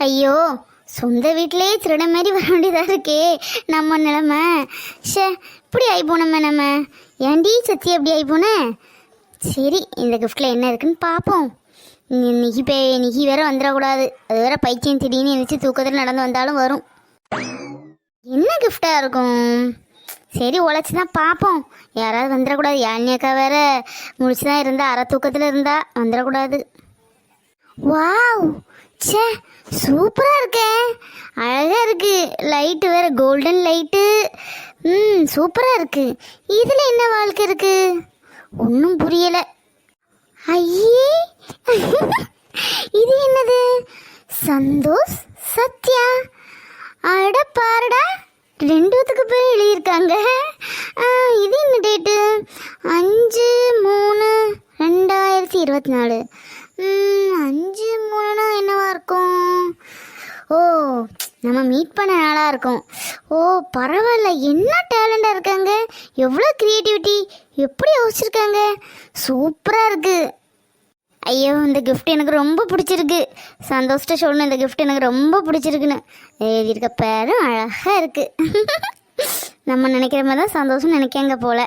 ஐயோ சொந்த வீட்டிலே திருட மாதிரி வர வேண்டியதாக இருக்கே நம்ம நிலமை. ஷே இப்படி ஆகி நம்ம. ஏன்டி சத்தி அப்படி ஆகிப்போன சரி இந்த கிஃப்டில் என்ன இருக்குன்னு பார்ப்போம் இன்னைக்கு நிக்கி பே நிக்கி வேற வந்துடக்கூடாது. அது வேற பைத்தியம் திடீர்னு எழுச்சி தூக்கத்தில் நடந்து வந்தாலும் வரும். என்ன கிஃப்டாக இருக்கும்? சரி உழைச்சி தான் பார்ப்போம் யாராவது வந்துடக்கூடாது. யாழ்னி அக்கா வேற முடிச்சு தான் இருந்தா அரை தூக்கத்தில் இருந்தா வந்துடக்கூடாது. வாவ்! ச்சே சூப்பராக இருக்கே. அழகாக இருக்குது லைட்டு வேறு கோல்டன் லைட்டு ம் சூப்பராக இருக்குது இதில் என்ன வாழ்க்கை இருக்குது ஒன்றும் புரியலை. ஐயே. இது என்னது? சந்தோஷ் சத்யா. அட பாருடா. ரெண்டுத்துக்கு பேர் எழுதியிருக்காங்க. இது என்ன டேட்டு அஞ்சு மூணு ரெண்டாயிரத்தி இருபத்தி நாலு. அஞ்சு மூணுனா என்னவா இருக்கும்? ஓ நம்ம மீட் பண்ண நாளாக இருக்கும். ஓ பரவாயில்ல. என்ன டேலண்டாக இருக்காங்க? எவ்வளோ க்ரியேட்டிவிட்டி எப்படி யோசிச்சிருக்காங்க? சூப்பராக இருக்குது ஐயோ இந்த கிஃப்ட் எனக்கு ரொம்ப பிடிச்சிருக்கு. சந்தோஷத்தை சொல்லணும். இந்த கிஃப்ட் எனக்கு ரொம்ப பிடிச்சிருக்குன்னு. எழுதியிருக்க பேரும் அழகாக இருக்குது நம்ம நினைக்கிற மாதிரி தான் சந்தோஷம் நினைக்காங்க போல்.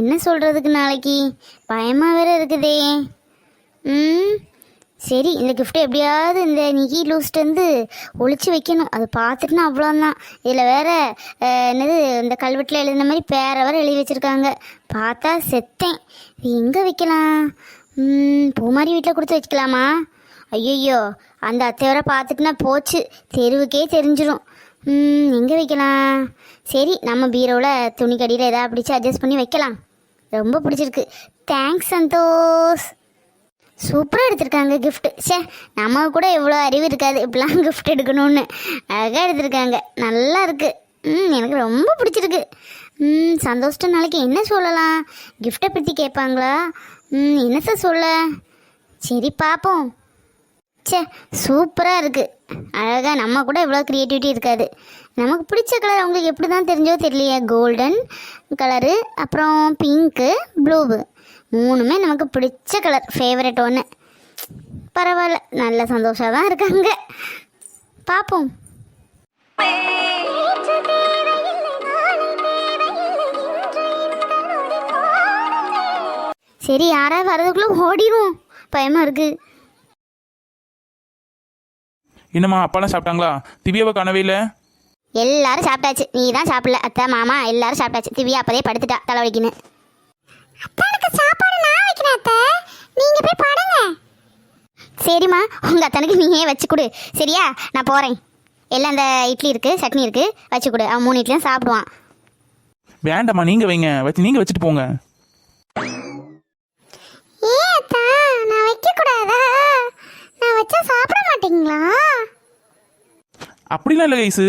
என்ன சொல்கிறதுக்கு நாளைக்கு? பயமாக வேற இருக்குதே. ம் சரி இந்த கிஃப்ட்டை எப்படியாவது இந்த நிக்கி லூஸ்ட்டு ஒழிச்சு வைக்கணும். அது பார்த்துட்டுனா அவ்வளோதான் இதில் வேற என்னது இந்த கல்வெட்டில் எழுதின மாதிரி பேரை வேறு எழுதி வச்சுருக்காங்க. பார்த்தா செத்தேன். இது எங்கே வைக்கலாம்? ம், பூமாரி வீட்டில் கொடுத்து வச்சுக்கலாமா? ஐயோ அந்த அத்தை வர பார்த்துட்டுனா போச்சு. தெருவுக்கே தெரிஞ்சிடும் எங்கே வைக்கலாம்? சரி நம்ம பீரோவில் துணி கடியில் எதாவது பிடிச்சி அட்ஜஸ்ட் பண்ணி வைக்கலாம். ரொம்ப பிடிச்சிருக்கு. தேங்க்ஸ் சந்தோஷ். சூப்பராக எடுத்திருக்காங்க கிஃப்ட்டு ச்சே நம்ம கூட இவ்வளோ அறிவு இருக்காது. இப்படிலாம் கிஃப்ட் எடுக்கணும்னு. அழகாக எடுத்திருக்காங்க. நல்லா இருக்குது ம் எனக்கு ரொம்ப பிடிச்சிருக்கு. ம் சந்தோஷம் நாளைக்கு என்ன சொல்லலாம்? கிஃப்ட்டை பற்றி கேட்பாங்களா? ம் என்ன சார் சொல்ல? சரி பார்ப்போம் ச்சே சூப்பராக இருக்குது அழகாக நம்ம கூட இவ்வளோ க்ரியேட்டிவிட்டி இருக்காது. நமக்கு பிடிச்ச கலர் அவங்களுக்கு எப்படி தான் தெரிஞ்சோ தெரியலையே. கோல்டன் கலரு அப்புறம் பிங்க்கு ப்ளூவு மூணுமே நமக்கு பிடிச்ச கலர் ஃபேவரட் ஒன்று பரவாயில்ல நல்ல சந்தோஷமாக தான் இருக்காங்க பார்ப்போம் சரி யாராவது வரதுக்குள்ளே ஓடிடும் பயமாக இருக்குது என்னம்மா அப்பாலாம் சாப்பிட்டாங்களா? திவ்யாவை காணவே இல்லை? எல்லாரும் சாப்பிட்டாச்சு. நீ தான் சாப்பிடல அத்தை மாமா எல்லாரும் சாப்பிட்டாச்சு. திவ்யா அப்பதே படுத்துட்டா தலைவலிக்குன்னு அத்தானுக்கு சாப்பாடு நான் வைக்கிறேன் அத்தை நீங்க போய் படுங்க சரிம்மா உங்க அத்தனுக்கு நீயே வச்சு கொடு. சரியா? நான் போறேன். எல்லாம் இந்த இட்லி இருக்கு சட்னி இருக்கு வச்சு கொடு. அவன் மூணு இட்லியும் சாப்பிடுவான். வேண்டாம்மா நீங்கள் வைங்க. வச்சு நீங்கள் வச்சுட்டு போங்க. ஏ அத்தா நான் வைக்க கூடாதா நான் வச்சா சாப்பிட மாட்டீங்களா? அப்படிலாம் இல்லை கைஸு.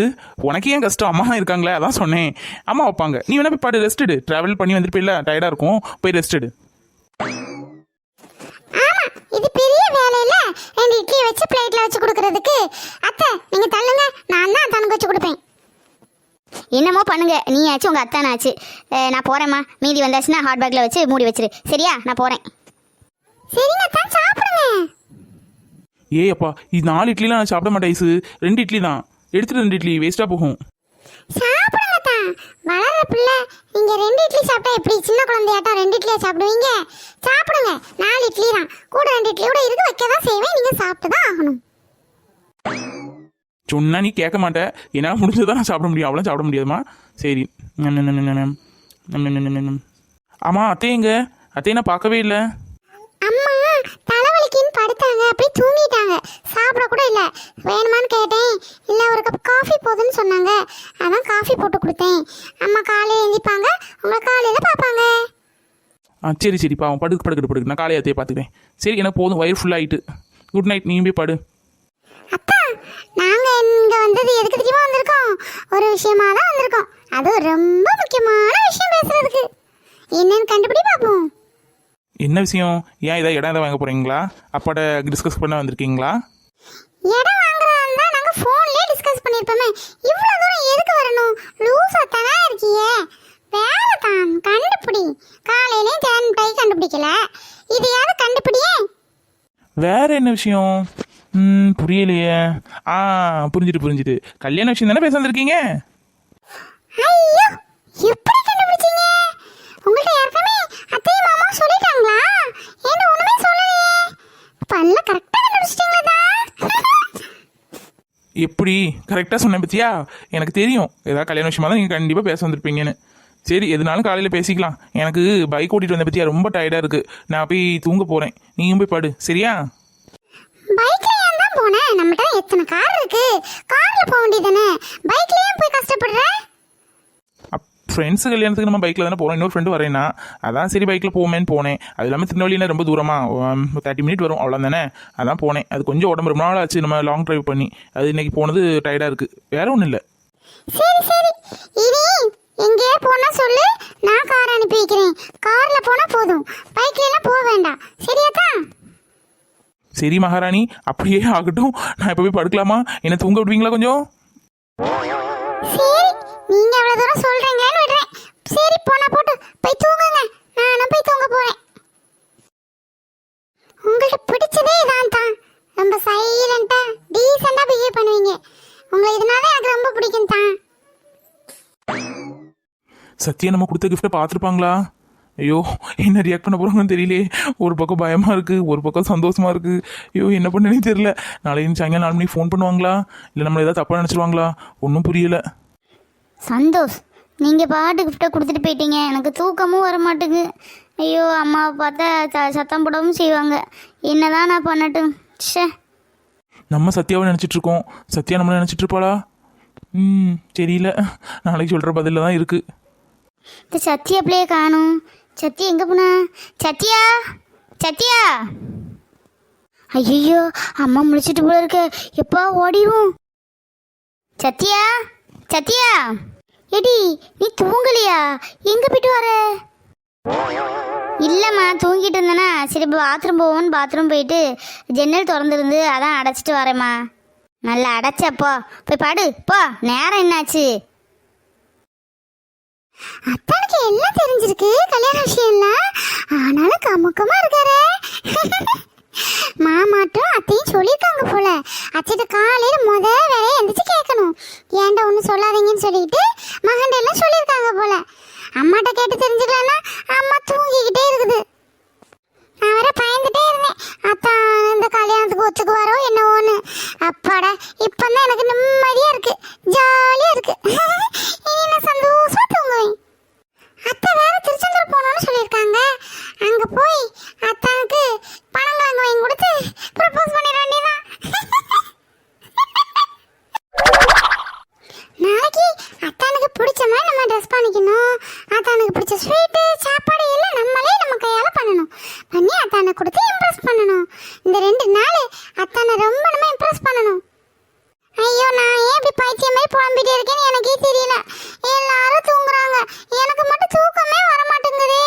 உனக்கு ஏன் கஷ்டம்? அம்மா இருக்காங்களே அதான் சொன்னேன். அம்மா வைப்பாங்க. நீ வேணா போய் பாடு ரெஸ்ட் எடு. ட்ராவல் பண்ணி வந்துட்டு போயில டயர்டாக இருக்கும். போய் ரெஸ்ட் எடு ஆமா இது பெரிய வேலை இல்ல ரெண்டு இட்லி வச்சு பிளேட்ல கொடுக்கறதுக்கு அத்தை நீங்க தள்ளுங்க. நான் தான் அத்தானுக்கு வச்சு கொடுப்பேன். என்னமோ பண்ணுங்க. நீ ஆச்சு உங்க அத்தானாச்சு. அஹ், நான் போறேம்மா. மீதி வந்தாச்சுன்னா ஹாட் பேக்ல வச்சு மூடி வச்சிரு. சரியா? நான் போறேன். சரிங்க அத்தான் சாப்பிடுங்க. ஏய் அப்பா இது நாலு இட்லிலாம் நான் சாப்பிட மாட்டேன் ஐஸு ரெண்டு இட்லி தான். எடுத்துட்டு ரெண்டு இட்லி வேஸ்ட்டாக போகும். சாப்பிடுங்க தான் வளர்ற பிள்ளை நீங்க ரெண்டு இட்லி சாப்பிட்டா எப்படி? சின்ன குழந்தையாட்டம் ரெண்டு இட்லியா சாப்பிடுவீங்க? சாப்பிடுங்க. நாலு இட்லி தான். கூட ரெண்டு இட்லி கூட இருக்கு வைக்க தான் செய்வேன். நீங்க சாப்பிட்டு தான் ஆகணும். சொன்னா நீ கேட்க மாட்டேன் என்னால் முடிஞ்சதான் நான் சாப்பிட முடியும். அவ்வளோ சாப்பிட முடியாதுமா. சரி. நம், நம், நம், நம், நம். நம், நம், நம், நம், நம். ஆமா அத்தை எங்க? அத்தையை நான் பார்க்கவே இல்லை. அம்மா தலைவலிக்குன்னு படுத்தாங்க. அப்படியே தூங்கிட்டாங்க. சாப்பிட கூட இல்லை. வேணுமான்னு கேட்டேன். இல்லை ஒரு கப் காஃபி போதுன்னு சொன்னாங்க. அதான் காஃபி போட்டு கொடுத்தேன். அம்மா காலையில் எழுந்திப்பாங்க உங்களை காலையில் பார்ப்பாங்க. ஆ சரி சரி. பாவம். படுக்கு படுக்கிட்டு படுக்கு நான் காலையை அத்தையை பார்த்துக்கிறேன். சரி எனக்கு போதும். வயிறு ஃபுல்லாகிட்டு குட் நைட் நீ போய் படு. அத்தா வந்தது. எதுக்கு தெரியுமா வந்திருக்கோம்? ஒரு விஷயமா தான் வந்திருக்கோம். அது ரொம்ப முக்கியமான விஷயம் பேசுறதுக்கு. என்னன்னு கண்டுபிடி பார்ப்போம் என்ன விஷயம்? ஏன் இதை இடம் எதாவது வாங்க போகிறீங்களா அப்பாட்ட டிஸ்கஸ் பண்ண வந்திருக்கீங்களா? இடம் வாங்குறதா நாங்க போன்லயே டிஸ்கஸ் பண்ணிருப்போமே இவ்வளவு தூரம் எதுக்கு வரணும்? லூசா தானே இருக்கியே? வேலை தான். கண்டுபிடி. காலையிலயும் தேன் மிட்டாய் கண்டுபிடிக்கல. இதையாவது கண்டுபிடியே. வேற என்ன விஷயம்? ம் புரியலையே. ஆ புரிஞ்சுட்டு புரிஞ்சுட்டு. கல்யாண விஷயம் தானே பேச வந்திருக்கீங்க? எப்படி கண்டுபிடிச்சீங்க? உங்கள்ட்ட யாருக்குமே அத்தையும் மாமா சொல்லிட்டாங்களா? என்ன ஒண்ணுமே சொல்லலையே. பல்ல கரெக்டா கண்டுபிடிச்சிட்டீங்களா எப்படி? கரெக்டாக சொன்னேன் பத்தியா? எனக்கு தெரியும். ஏதாவது கல்யாண விஷயமா தான் நீங்கள் கண்டிப்பாக பேச வந்திருப்பீங்கன்னு. சரி எதுனாலும் காலையில் பேசிக்கலாம். எனக்கு பைக் ஓட்டிட்டு வந்த பத்தியா ரொம்ப டயர்டாக இருக்குது நான் போய் தூங்க போகிறேன் நீயும் போய் பாடு. சரியா? பைக்ல போனேன் நம்மகிட்ட எத்தனை கார் இருக்கு? கார்ல போக வேண்டியதானே பைக்ல ஏன் போய் கஷ்டப்படுற? ஃப்ரெண்ட்ஸ் கல்யாணத்துக்கு நம்ம பைக்கில் தானே போகிறோம் இன்னொரு ஃப்ரெண்டு வரேன்னா அதான் சரி பைக்கில் போவோமேன்னு போனேன். அது இல்லாமல் திருநெல்வேலினா ரொம்ப தூரமாக தேர்ட்டி மினிட் வரும். அவ்வளோ தானே? அதான் போனேன். அது கொஞ்சம் உடம்பு ரொம்ப நாள் ஆச்சு. நம்ம லாங் டிரைவ் பண்ணி. அது இன்னைக்கு போனது டயர்டாக இருக்குது வேற ஒன்றும் இல்லை. சரி சரி. இனி எங்கேயே போனா சொல்லு. நான் கார் அனுப்பி வைக்கிறேன். கார்ல போனா போதும். பைக்ல எல்லாம் போக வேண்டாம். சரியாக்கா சரி மகாராணி அப்படியே ஆகட்டும். நான் இப்போ போய் படுக்கலாமா? என்ன தூங்க விடுவீங்களா கொஞ்சம்? சரி நீங்க அவ்வளவு தூரம் சொல்றீங்களேன்னு விடுறேன். சரி போனா போட்டு போய் தூங்குங்க. நானும் போய் தூங்க போறேன். உங்களுக்கு பிடிச்சதே இதான் தான். ரொம்ப சைலண்டா டீசெண்டா பிஹேவ் பண்ணுவீங்க. உங்களை இதனால எனக்கு ரொம்ப பிடிக்கும் தான். சத்யா நம்ம கொடுத்த கிஃப்ட்டை பார்த்துருப்பாங்களா? ஐயோ என்ன ரியாக்ட் பண்ண போகிறாங்கன்னு தெரியலையே ஒரு பக்கம் பயமாக இருக்குது ஒரு பக்கம் சந்தோஷமாக இருக்குது ஐயோ என்ன பண்ணனே தெரியல. நாளைக்கு சாயங்காலம் நாலு மணிக்கு ஃபோன் பண்ணுவாங்களா? இல்லை நம்மளை ஏதாவது தப்பாக நினச்சிருவாங்களா? ஒன்றும் புரியல. சந்தோஷ் நீங்க பாட்டு கிஃப்ட்டை கொடுத்துட்டு போயிட்டீங்க. எனக்கு தூக்கமும் வர மாட்டேங்குது ஐயோ அம்மாவை பார்த்தா சத்தம் போடவும் செய்வாங்க. என்னதான் நான் பண்ணட்டும். ஷே நம்ம சத்யாவை நினச்சிட்டு இருக்கோம். சத்யா நம்மளை நினச்சிட்டு இருப்பாளா? ம் தெரியல. நாளைக்கு சொல்கிற பதிலில் தான் இருக்குது இந்த சத்யா பிள்ளைய காணும். சத்யா எங்க போனா? சத்யா சத்யா ஐயோ அம்மா முழிச்சிட்டு போல இருக்க. எப்பா ஓடிரும்? சத்யா சத்யா எடி நீ தூங்கலையா? எங்க போயிட்டு வர? இல்லைம்மா தூங்கிட்டு இருந்தேனா. சரி பாத்ரூம் போவோன்னு பாத்ரூம் போயிட்டு ஜன்னல் திறந்துருந்து அதான் அடைச்சிட்டு வரேம்மா. நல்லா அடைச்சப்போ போய் பாடு போ. நேரம் என்னாச்சு? அத்தானுக்கு எல்லாம் தெரிஞ்சிருக்கு கல்யாண விஷயம்லாம். ஆனாலும் கமுக்கமா இருக்காரு. பண்ணணும். இந்த ரெண்டு நாள் அத்தனை ரொம்ப நம்ம இம்ப்ரெஸ் பண்ணணும். ஐயோ நான் ஏன் இப்படி பைத்தியம் மாதிரி புலம்பிட்டு இருக்கேன்னு எனக்கே தெரியல. எல்லாரும் தூங்குறாங்க. எனக்கு மட்டும் தூக்கமே வர மாட்டேங்குதே